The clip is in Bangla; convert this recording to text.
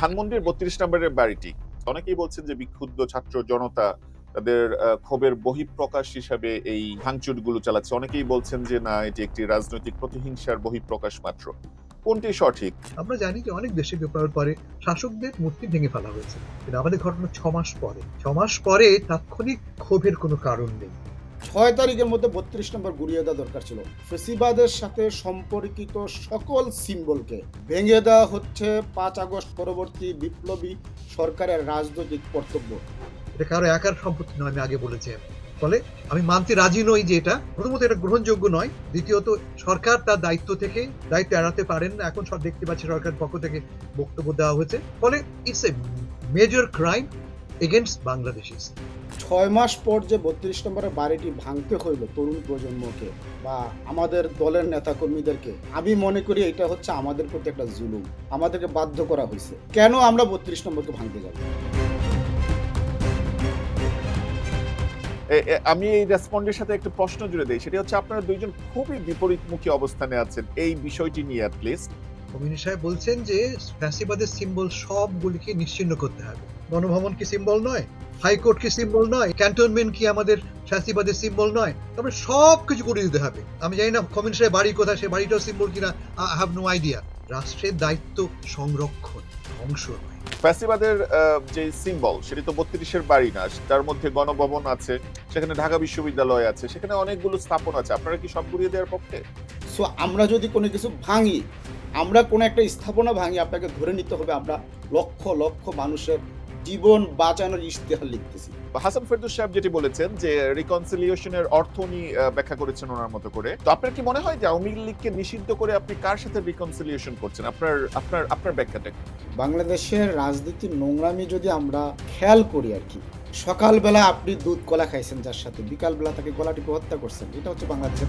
ধানমন্ডির বত্রিশ নম্বরের বাড়িটি। অনেকেই বলছেন যে বিক্ষুব্ধ ছাত্র জনতা তাদের ক্ষোভের বহিঃপ্রকাশ হিসাবে এই ভাঙচুরগুলো চালাচ্ছে। অনেকেই বলছেন যে না, এটি একটি রাজনৈতিক প্রতিহিংসার বহিঃপ্রকাশ মাত্র। কোনটি সঠিক? আমরা জানি যে অনেক দেশে বিপ্লবের পরে শাসকদের মূর্তি ভেঙে ফেলা হয়েছে। কিন্তু আমাদের ঘটনা ছ মাস পরে। ছ মাস পরে তাৎক্ষণিক ক্ষোভের কোনো কারণ নেই। ছয় তারিখের মধ্যে বত্রিশ নম্বর গুড়িয়ে দেওয়া দরকার ছিল। ফেসিবাদের সাথে সম্পর্কিত সকল সিম্বলকে ভেঙে দেওয়া হচ্ছে পাঁচ আগস্ট পরবর্তী বিপ্লবী সরকারের রাজনৈতিক কর্তব্য। এটা কারও একার সম্পত্তি নয়, আমি আগে বলেছি। ফলে আমি মানতে রাজি নই যে এটা। প্রথমত এটা গ্রহণযোগ্য নয়। দ্বিতীয়ত, সরকার তার দায়িত্ব থেকে দায়িত্ব এড়াতে পারেন না। এখন সব দেখতে পাচ্ছি সরকারের পক্ষ থেকে বক্তব্য দেওয়া হয়েছে। ফলে it's a major crime against Bangladeshis ছয় মাস পর যে বত্রিশ নম্বরের বাড়িটি ভাঙতে হইল তরুণ প্রজন্মকে বা আমাদের দলের নেতাকর্মীদেরকে আমি মনে করি এটা হচ্ছে আমাদের প্রতি একটা জুলুম। আমাদেরকে বাধ্য করা হয়েছে কেন আমরা বত্রিশ নম্বরকে ভাঙতে যাব? আমি এই রেসপন্ডের সাথে একটা প্রশ্ন জুড়ে দিই। সেটা হচ্ছে আপনারা দুইজন খুবই বিপরীতমুখী অবস্থানে আছেন এই বিষয়টি নিয়ে অ্যাট লিস্ট কমিউনি সাহেব বলছেন যে ফ্যাসিবাদের সিম্বল সবগুলিকে নিশ্চিন্ন করতে হবে। গণভবন কি সিম্বল নয়? হাইকোর্ট কি সিম্বল নয়? ক্যান্টনমেন্ট কি আমাদের ফ্যাসিবাদের সিম্বল নয়? তারপরে সব কিছু করে দিতে হবে। আমি জানি না সাহেব বাড়ি কোথায় সে বাড়িটাও সিম্বল কিনা আই হ্যাভ নো আইডিয়া রাষ্ট্রের দায়িত্ব সংরক্ষণ ধ্বংস নয়। ফ্যাসিবাদের যে সিম্বল সেটি তো বত্রিশের বাড়ি না তার মধ্যে গণভবন আছে সেখানে ঢাকা বিশ্ববিদ্যালয় আছে সেখানে অনেকগুলো স্থাপন আছে। আপনারা কি সব ঘুরিয়ে দেওয়ার পক্ষে? সো আমরা যদি কোনো কিছু ভাঙি আমরা কোনো একটা স্থাপনা ভাঙি আপনাকে ধরে নিতে হবে আমরা লক্ষ লক্ষ মানুষের জীবন বাঁচানোর ইশতেহার লিখতেছি হাসান ফেরদৌস সাহেব যেটি বলেছেন যে রিকনসিলিয়েশনের অর্থ উনি ব্যাখ্যা করেছেন ওনার মতো করে তো আপনার কি মনে হয় যে আওয়ামী লীগকে নিষিদ্ধ করে আপনি কার সাথে রিকনসিলিয়েশন করছেন আপনার আপনার আপনার ব্যাখ্যাটা? বাংলাদেশের রাজনীতির নোংরামি যদি আমরা খেয়াল করি আর কি সকালবেলা আপনি দুধ কলা খাইছেন যার সাথে বিকালবেলা তাকে গলা টিপে হত্যা করছেন এটা হচ্ছে বাংলাদেশের।